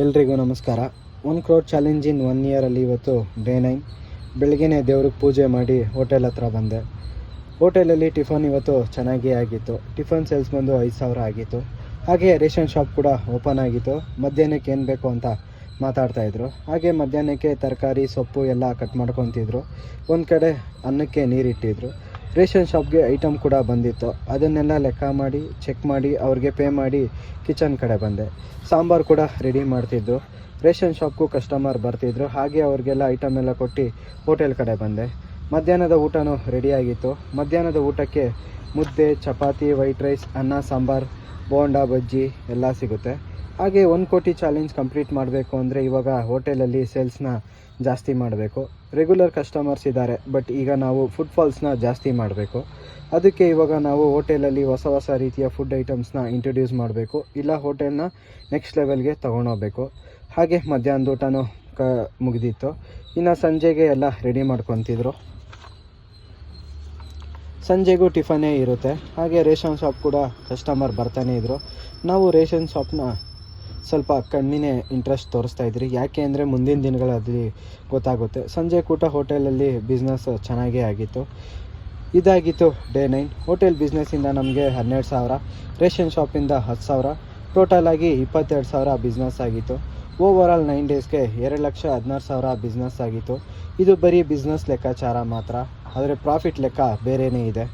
ಎಲ್ರಿಗೂ ನಮಸ್ಕಾರ. One crore challenge in one ಇಯರಲ್ಲಿ ಇವತ್ತು ಡೇ ನೈನ್. ಬೆಳಗ್ಗೆ ದೇವ್ರಿಗೆ ಪೂಜೆ ಮಾಡಿ ಹೋಟೆಲ್ ಹತ್ರ ಬಂದೆ. ಹೋಟೆಲಲ್ಲಿ ಟಿಫನ್ ಇವತ್ತು ಚೆನ್ನಾಗೇ ಆಗಿತ್ತು. ಟಿಫನ್ ಸೇಲ್ಸ್ ಬಂದು ಐದು ಸಾವಿರ ಆಗಿತ್ತು. ಹಾಗೆ ರೇಷನ್ ಶಾಪ್ ಕೂಡ ಓಪನ್ ಆಗಿತ್ತು. ಮಧ್ಯಾಹ್ನಕ್ಕೆ ಏನು ಬೇಕು ಅಂತ ಮಾತಾಡ್ತಾಯಿದ್ರು ಹಾಗೆ ಮಧ್ಯಾಹ್ನಕ್ಕೆ ತರಕಾರಿ, ಸೊಪ್ಪು ಎಲ್ಲ ಕಟ್ ಮಾಡ್ಕೊತಿದ್ರು. ಒಂದು ಕಡೆ ಅನ್ನಕ್ಕೆ ನೀರಿಟ್ಟಿದ್ರು. ರೇಷನ್ ಶಾಪ್ಗೆ ಐಟಮ್ ಕೂಡ ಬಂದಿತ್ತು. ಅದನ್ನೆಲ್ಲ ಲೆಕ್ಕ ಮಾಡಿ, ಚೆಕ್ ಮಾಡಿ, ಅವ್ರಿಗೆ ಪೇ ಮಾಡಿ ಕಿಚನ್ ಕಡೆ ಬಂದೆ. ಸಾಂಬಾರು ಕೂಡ ರೆಡಿ ಮಾಡ್ತಿದ್ದು ರೇಷನ್ ಶಾಪ್ಗೂ ಕಸ್ಟಮರ್ ಬರ್ತಿದ್ರು. ಹಾಗೆ ಅವ್ರಿಗೆಲ್ಲ ಐಟಮ್ ಎಲ್ಲ ಕೊಟ್ಟು ಹೋಟೆಲ್ ಕಡೆ ಬಂದೆ. ಮಧ್ಯಾಹ್ನದ ಊಟನೂ ರೆಡಿಯಾಗಿತ್ತು ಮಧ್ಯಾಹ್ನದ ಊಟಕ್ಕೆ ಮುದ್ದೆ, ಚಪಾತಿ ವೈಟ್ ರೈಸ್ ಅನ್ನ, ಸಾಂಬಾರು, ಬೋಂಡ, ಬಜ್ಜಿ ಎಲ್ಲ ಸಿಗುತ್ತೆ. ಹಾಗೆ ಒಂದು ಕೋಟಿ ಚಾಲೆಂಜ್ ಕಂಪ್ಲೀಟ್ ಮಾಡಬೇಕು ಅಂದರೆ ಇವಾಗ ಹೋಟೆಲಲ್ಲಿ ಸೇಲ್ಸ್ನ ಜಾಸ್ತಿ ಮಾಡಬೇಕು. ರೆಗ್ಯುಲರ್ ಕಸ್ಟಮರ್ಸ್ ಇದ್ದಾರೆ ಬಟ್ ಈಗ ನಾವು ಫುಡ್ ಫಾಲ್ಸ್ನ ಜಾಸ್ತಿ ಮಾಡಬೇಕು. ಅದಕ್ಕೆ ಇವಾಗ ನಾವು ಹೋಟೆಲಲ್ಲಿ ಹೊಸ ಹೊಸ ರೀತಿಯ ಫುಡ್ ಐಟಮ್ಸ್ನ ಇಂಟ್ರೊಡ್ಯೂಸ್ ಮಾಡಬೇಕು. ಇಲ್ಲ ಹೋಟೆಲ್ನ ನೆಕ್ಸ್ಟ್ ಲೆವೆಲ್ಗೆ ತೊಗೊಂಡೋಗ್ಬೇಕು. ಹಾಗೆ ಮಧ್ಯಾಹ್ನದ ಊಟನೂ ಕ ಮುಗಿದಿತ್ತು. ಇನ್ನು ಸಂಜೆಗೆ ಎಲ್ಲ ರೆಡಿ ಮಾಡ್ಕೊತಿದ್ರು. ಸಂಜೆಗೂ ಟಿಫನೇ ಇರುತ್ತೆ. ಹಾಗೆ ರೇಷನ್ ಶಾಪ್ ಕೂಡ ಕಸ್ಟಮರ್ ಬರ್ತಾನೆ ಇದ್ದರು ನಾವು ರೇಷನ್ ಶಾಪ್ನ ಸ್ವಲ್ಪ ಕಣ್ಣಿನೇ ಇಂಟ್ರೆಸ್ಟ್ ತೋರಿಸ್ತಾ ಇದ್ದೀರಿ ಯಾಕೆ ಅಂದರೆ ಮುಂದಿನ ದಿನಗಳಲ್ಲಿ ಗೊತ್ತಾಗುತ್ತೆ. ಸಂಜೆ ಕೂಟ ಹೋಟೆಲಲ್ಲಿ ಬಿಸ್ನೆಸ್ ಚೆನ್ನಾಗೇ ಆಗಿತ್ತು. ಇದಾಗಿತ್ತು ಡೇ ನೈನ್ ಹೋಟೆಲ್ ಬಿಸ್ನೆಸ್ಸಿಂದ ನಮಗೆ ಹನ್ನೆರಡು ಸಾವಿರ, ರೇಷನ್ ಶಾಪಿಂದ ಹತ್ತು ಸಾವಿರ ಟೋಟಲ್ ಆಗಿ ಇಪ್ಪತ್ತೆರಡು ಸಾವಿರ ಬಿಸ್ನೆಸ್ ಆಗಿತ್ತು. ಓವರ್ ಆಲ್ ನೈನ್ ಡೇಸ್ಗೆ ಎರಡು ಲಕ್ಷ ಹದಿನಾರು ಸಾವಿರ ಬಿಸ್ನೆಸ್ ಆಗಿತ್ತು. ಇದು ಬರೀ ಬಿಸ್ನೆಸ್ ಲೆಕ್ಕಾಚಾರ ಮಾತ್ರ. ಆದರೆ ಪ್ರಾಫಿಟ್ ಲೆಕ್ಕ ಬೇರೆಯೇ ಇದೆ.